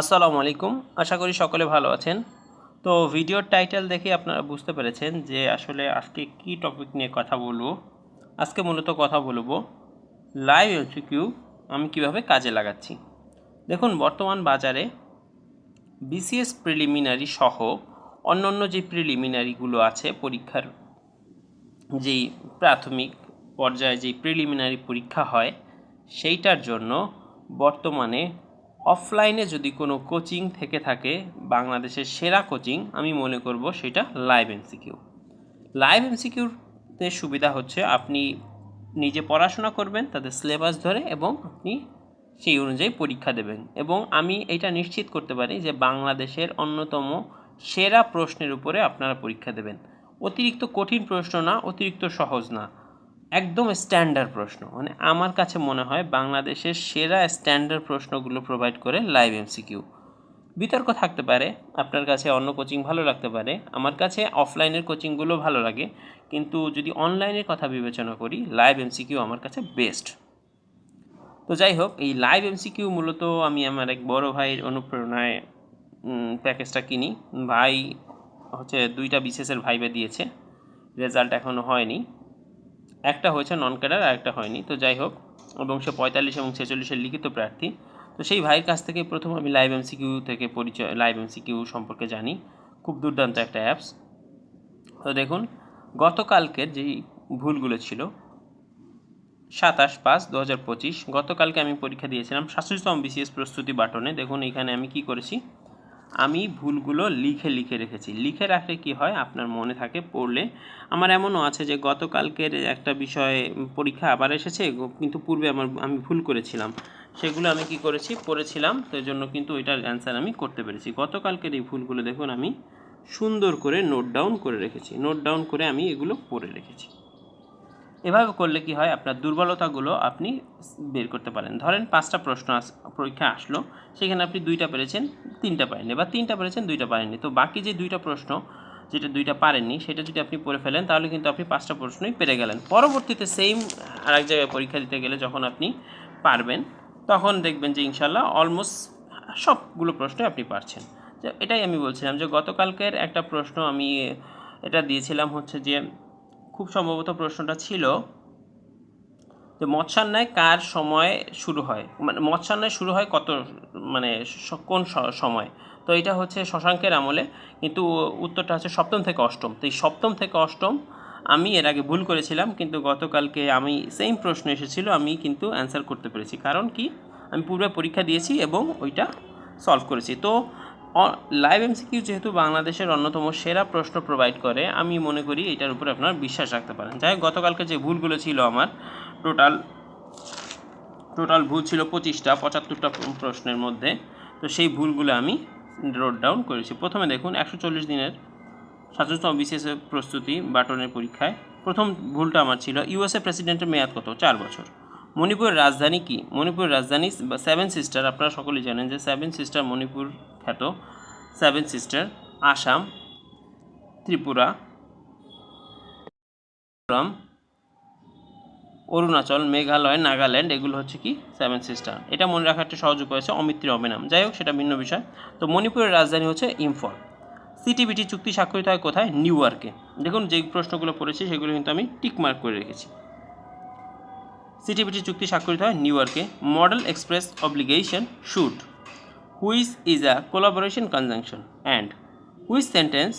আসসালামু আলাইকুম। আশা করি সকলে ভালো আছেন। তো ভিডিওর টাইটেল দেখে আপনারা বুঝতে পেরেছেন যে আসলে আজকে কি টপিক নিয়ে কথা বলব। আজকে মূলত কথা বলব লাইভ এমসিকিউ আমি কীভাবে কাজে লাগাচ্ছি। দেখুন, বর্তমান বাজারে বিসিএস প্রিলিমিনারি সহ অন্যান্য যে প্রিলিমিনারিগুলো আছে পরীক্ষার যেই প্রাথমিক পর্যায়ে যেই প্রিলিমিনারি পরীক্ষা হয়, সেইটার জন্য বর্তমানে অফলাইনে যদি কোনো কোচিং থেকে থাকে, বাংলাদেশের সেরা কোচিং, আমি মনে করব সেটা লাইভ এমসিকিউ। লাইভ এমসিকিউতে সুবিধা হচ্ছে আপনি নিজে পড়াশোনা করবেন, তাদের সিলেবাস ধরে এবং আপনি সেই অনুযায়ী পরীক্ষা দেবেন। এবং আমি এটা নিশ্চিত করতে পারি যে বাংলাদেশের অন্যতম সেরা প্রশ্নের উপরে আপনারা পরীক্ষা দেবেন। অতিরিক্ত কঠিন প্রশ্ন না, অতিরিক্ত সহজ না। একদম স্ট্যান্ডার্ড প্রশ্ন। মানে আমার কাছে মনে হয় বাংলাদেশের সেরা স্ট্যান্ডার্ড প্রশ্নগুলো প্রোভাইড করে লাইভ এমসিকিউ বিতর্ক থাকতে পারে, আপনার কাছে অন্য কোচিং ভালো লাগতে পারে, আমার কাছে অফলাইনের কোচিংগুলো ভালো লাগে, কিন্তু যদি অনলাইনের কথা বিবেচনা করি লাইভ এমসিকিউ আমার কাছে বেস্ট তো যাই হোক, এই লাইভ এমসিকিউ মূলত আমি আমার এক বড় ভাইয়ের অনুপ্রেরণায় প্যাকেজটা কিনি। ভাই হচ্ছে দুইটা বিশেষের ভাইবে দিয়েছে রেজাল্ট এখনও হয়নি। একটা হয়েছে নন ক্যাডার আর একটা হয়নি। তো যাই হোক, এবং সে পঁয়তাল্লিশ এবং ছেচল্লিশের লিখিত প্রার্থী। তো সেই ভাইয়ের কাছ থেকে প্রথম আমি লাইভ এমসিকিউ থেকে পরিচয় লাইভ এমসিকিউ সম্পর্কে জানি। খুব দুর্দান্ত একটা অ্যাপস তো দেখুন গতকালকের যেই ভুলগুলো ছিল, সাতাশ পাঁচ দু হাজার পঁচিশ, গতকালকে আমি পরীক্ষা দিয়েছিলাম সাতষট্টিতম বিসিএস প্রস্তুতি বাটনে। দেখুন, এখানে আমি কি করেছি? আমি ভুলগুলো লিখে লিখে রেখেছি। লিখে রাখলে কি হয়? আপনার মনে থাকে, পড়লে। আমার এমনও আছে যে, গতকালকের একটা বিষয়ে পরীক্ষা আবার এসেছে, কিন্তু পূর্বে আমার, আমি ভুল করেছিলাম। সেগুলো আমি কি করেছি? পড়েছিলাম, তো জন্য কিন্তু ওইটার অ্যান্সার আমি করতে পেরেছি। গতকালকের এই ভুলগুলো দেখুন, আমি সুন্দর করে নোট ডাউন করে রেখেছি। নোট ডাউন করে আমি এগুলো পড়ে রেখেছি। এভাবে করলে কি হয়? আপনার দুর্বলতাগুলো আপনি বের করতে পারেন। ধরেন পাঁচটা প্রশ্ন পরীক্ষা আসলো, সেখানে আপনি দুইটা পেরেছেন, তিনটা পারেননি। বা তিনটা পেরেছেন, দুইটা পারেননি। তো বাকি যে দুইটা প্রশ্ন, যেটা দুইটা পারেননি, সেটা যদি আপনি পড়ে ফেলেন, তাহলে কিন্তু আপনি পাঁচটা প্রশ্নই পেরে গেলেন। পরবর্তীতে সেম আরেক জায়গায় পরীক্ষা দিতে গেলে যখন আপনি পারবেন, তখন দেখবেন যে ইনশাল্লাহ অলমোস্ট সবগুলো প্রশ্নই আপনি পারছেন। এটাই আমি বলছিলাম যে গতকালকের একটা প্রশ্ন আমি, এটা দিয়েছিলাম হচ্ছে যে খুব সম্ভবত প্রশ্নটা ছিল যে মৎস্যান্যায় কার সময় শুরু হয়? মানে মৎস্যান্যায় শুরু হয় কত মানে কোন সময়? তো এটা হচ্ছে শশাঙ্কের আমলে, কিন্তু উত্তরটা হচ্ছে সপ্তম থেকে অষ্টম। তো এই সপ্তম থেকে অষ্টম আমি এর আগে ভুল করেছিলাম, কিন্তু গতকালকে আমি সেম প্রশ্ন এসেছিল, আমি কিন্তু অ্যান্সার করতে পেরেছি। কারণ কি? আমি পূর্বে পরীক্ষা দিয়েছি এবং ওইটা সলভ করেছি। তো লাইভ এমসিকিউ যেহেতু বাংলাদেশের অন্যতম সেরা প্রশ্ন প্রোভাইড করে, আমি মনে করি এটার উপরে আপনারা বিশ্বাস রাখতে পারেন। যাই গতকালকে যে ভুলগুলো ছিল আমার টোটাল টোটাল ভুল ছিল পঁচিশটা, পঁচাত্তরটা প্রশ্নের মধ্যে, তো সেই ভুলগুলো আমি রোড ডাউন করেছি। প্রথমে দেখুন, একশো চল্লিশ দিনের সাতষট্টিতম বিশেষ প্রস্তুতি বাটনের পরীক্ষায়, প্রথম ভুলটা আমার ছিল ইউএসএ প্রেসিডেন্টের মেয়াদ কত? চার বছর। মণিপুরের রাজধানী কি? মণিপুরের রাজধানী সেভেন সিস্টার আপনারা সকলেই জানেন যে সেভেন সিস্টার মণিপুর খ্যাত সেভেন সিস্টার আসাম ত্রিপুরা অরুণাচল মেঘালয় নাগাল্যান্ড এগুলো হচ্ছে কি? সেভেন সিস্টার এটা মনে রাখার একটা সহজ উপায় আছে, অমিত্রী যাই হোক, সেটা ভিন্ন বিষয়। তো মণিপুরের রাজধানী হচ্ছে ইম্ফল সিটিবিটি চুক্তি স্বাক্ষরিত হয় কোথায়? নিউ ইয়র্কে দেখুন, যে প্রশ্নগুলো পড়েছি, সেগুলো কিন্তু আমি টিকমার্ক করে রেখেছি। সিটিবিটি চুক্তি স্বাক্ষরিত হয় নিউ ইয়র্কে model express obligation shoot which is a collaboration conjunction and which sentence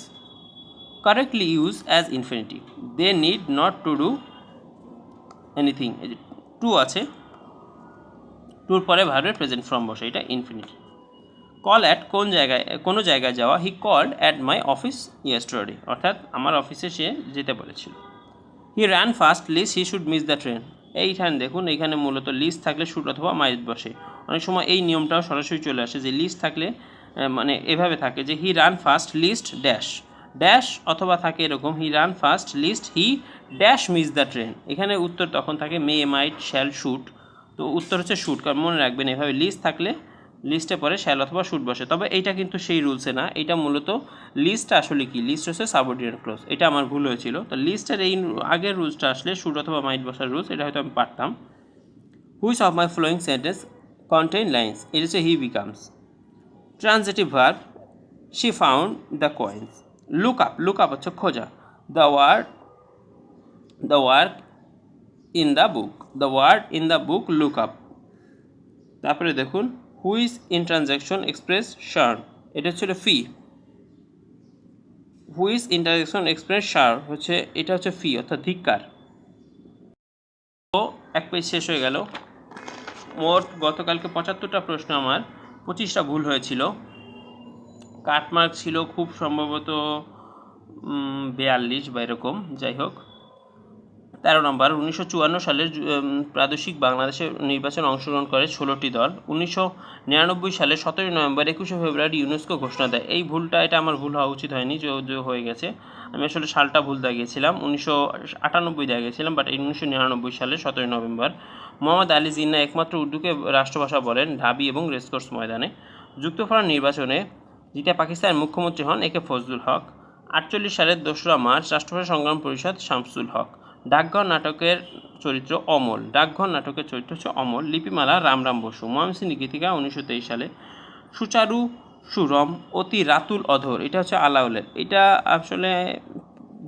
correctly use as infinitive they need not to do anything to আছে টুর পরে ভার্বের প্রেজেন্ট ফর্ম বসে, এটা ইনফিনিট কল অ্যাট কোন জায়গায়, কোনো জায়গায় যাওয়া he called at my office yesterday অর্থাৎ আমার অফিসে সে যেতে বলেছিল। He run fast list he should miss the train এইখানে দেখুন, এইখানে মূলত লিস্ট থাকলে শুট অথবা মাইজ বসে। অনেক সময় এই নিয়মটাও সরাসরি চলে আসে যে লিস্ট থাকলে মানে এভাবে থাকে যে he run first list dash dash অথবা থাকে এরকম he run first list he dash miss the train এখানে উত্তর তখন থাকে মে মাইট শ্যাল শুট তো উত্তর হচ্ছে শুট কারণ মনে রাখবেন এভাবে লিস্ট থাকলে লিস্টে পরে শ্যাল অথবা শুট বসে। তবে এইটা কিন্তু সেই রুলসে না এটা মূলত লিস্ট আসলে কি? লিস্ট হচ্ছে সাবঅর্ডিনেট ক্লোজ এটা আমার ভুল হয়েছিল। তো লিস্টের এই আগের রুলসটা আসলে শুট অথবা মাইট বসার রুলস এটা হয়তো আমি পারতাম। Which of my following sentence it is a he becomes transitive verb she found the coins look up look up হচ্ছে খোঁজা। The word the work in the book the word in the book look up তারপরে দেখুন which is in transaction expression এটা ছিল ফি which is interjection expression হচ্ছে, এটা হচ্ছে ফি অর্থাৎ ধিক্কার। তো, এক পেজ শেষ হয়ে গেল। মোট গতকালকে পঁচাত্তরটা প্রশ্ন আমার, পঁচিশটা ভুল হয়েছিল। কাটমার্ক ছিল খুব সম্ভবত বিয়াল্লিশ বা এরকম, যাই হোক। তেরো নম্বর, উনিশশো চুয়ান্ন সালের প্রাদেশিক বাংলাদেশের নির্বাচন অংশগ্রহণ করে ষোলোটি দল। উনিশশো নিরানব্বই সালে সতেরোই নভেম্বর, একুশে ফেব্রুয়ারি ইউনেস্কো ঘোষণা দেয়। এই ভুলটা, এটা আমার ভুল হওয়া উচিত হয়নি, যে হয়ে গেছে। আমি আসলে সালটা ভুল দিয়ে গিয়েছিলাম উনিশশো আটানব্বই দিয়ে গেছিলাম বাট উনিশশো নিরানব্বই সালে সতেরোই নভেম্বর মোহাম্মদ আলী জিন্না একমাত্র উর্দুকে রাষ্ট্রভাষা বলেন ঢাবি এবং রেসকোর্স ময়দানে। যুক্তফ্রন্ট নির্বাচনে যেটা পাকিস্তানের মুখ্যমন্ত্রী হন একে ফজলুল হক। আটচল্লিশ সালের দোসরা মার্চ রাষ্ট্রভাষা সংগ্রাম পরিষদ শামসুল হক। ডাকঘর নাটকের চরিত্র অমল। ডাকঘর নাটকের চরিত্র হচ্ছে অমল। লিপিমালা রামরাম বসু। ময়মনসিংহ গীতিকা উনিশশো তেইশ সালে। সুচারু সুরম অতি রাতুল অধর। এটা হচ্ছে আলাউলের। এটা আসলে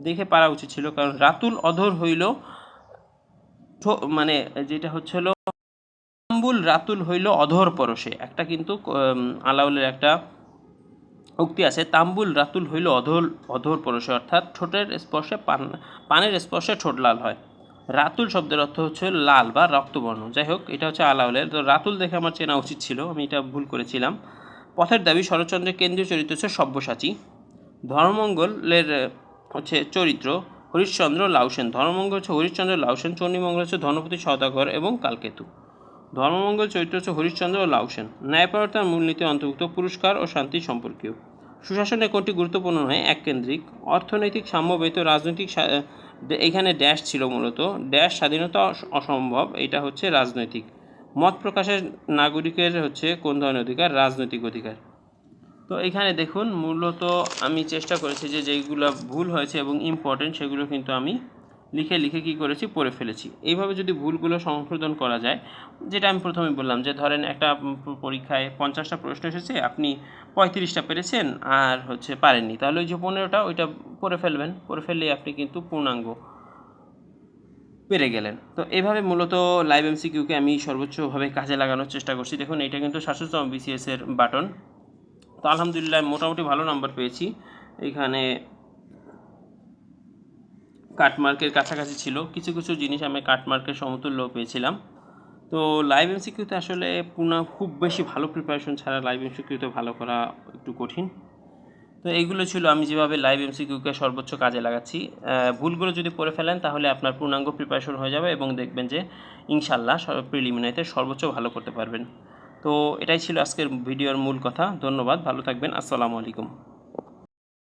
দেখে পারা উচিত ছিল কারণ রাতুল অধর হইল মানে যেটা হচ্ছিল তাম্বুল রাতুল হইল অধর পরশে। একটা কিন্তু আলাউলের একটা উক্তি আছে, তাম্বুল রাতুল হইল অধর অধর পরশে, অর্থাৎ ঠোঁটের স্পর্শে পান, পানের স্পর্শে ঠোঁট লাল হয়। রাতুল শব্দের অর্থ হচ্ছে লাল বা রক্তবর্ণ। যাই হোক, এটা হচ্ছে আলাউলের। তো রাতুল দেখে আমার চেনা উচিত ছিল, আমি এটা ভুল করেছিলাম। পথের দাবি, শরৎচন্দ্রের কেন্দ্রীয় চরিত্র হচ্ছে সব্যসাচী। ধর্মমঙ্গলের হচ্ছে চরিত্র হরিশ্চন্দ্র লাউসেন। ধর্মমঙ্গল হচ্ছে হরিশ্চন্দ্র লাউসেন চণ্ডীমঙ্গল হচ্ছে ধনপতি সদাগর এবং কালকেতু। ধর্মমঙ্গল চরিত্র হচ্ছে হরিশ্চন্দ্র ও লাউসেন ন্যায়পরতার মূলনীতি অন্তর্ভুক্ত, পুরস্কার ও শান্তি সম্পর্কীয়। সুশাসনে কোনটি গুরুত্বপূর্ণ নয় এককেন্দ্রিক অর্থনৈতিক সাম্য ব্যতীত রাজনৈতিক এখানে ড্যাশ ছিল মূলত। ড্যাশ স্বাধীনতা অসম্ভব, এটা হচ্ছে রাজনৈতিক। মত প্রকাশের নাগরিকের হচ্ছে কোন ধরনের অধিকার? রাজনৈতিক অধিকার। তো এখানে দেখুন, মূলত আমি চেষ্টা করেছি যে যেইগুলো ভুল হয়েছে এবং ইম্পর্টেন্ট সেগুলো কিন্তু আমি লিখে লিখে কি করেছি, পড়ে ফেলেছি। এইভাবে যদি ভুলগুলো সংশোধন করা যায়, যেটা আমি প্রথমে বললাম যে ধরেন একটা পরীক্ষায় পঞ্চাশটা প্রশ্ন এসেছে, আপনি পঁয়ত্রিশটা পেরেছেন আর হচ্ছে পারেননি, তাহলে ওই যে পনেরোটা ওইটা পড়ে ফেলবেন, পড়ে ফেললেই আপনি কিন্তু পূর্ণাঙ্গ পেরে গেলেন। তো এইভাবে মূলত লাইভ এমসিকিউকে আমি সর্বোচ্চভাবে কাজে লাগানোর চেষ্টা করছি। দেখুন এটা কিন্তু সাতশোতম বিসিএস এর বাটন তো আলহামদুলিল্লাহ মোটামুটি ভালো নাম্বার পেয়েছি। এখানে কাটমার্কের কাছাকাছি ছিল। কিছু কিছু জিনিস আমি কাটমার্কের সমতুল্য পেয়েছিলাম। তো লাইভ এমসিকিউতে আসলে পুনা খুব বেশি ভালো প্রিপারেশন ছাড়া লাইভ এমসিকিউতে ভালো করা একটু কঠিন। তো এইগুলো ছিল আমি যেভাবে লাইভ এমসিকিউকে সর্বোচ্চ কাজে লাগাচ্ছি। ভুলগুলো যদি পড়ে ফেলেন তাহলে আপনার পূর্ণাঙ্গ প্রিপারেশন হয়ে যাবে এবং দেখবেন যে ইনশাল্লাহ প্রিলিমিনারিতে সর্বোচ্চ ভালো করতে পারবেন। তো এটাই ছিল আজকের ভিডিওর মূল কথা। ধন্যবাদ ভালো থাকবেন। আসসালামু আলাইকুম।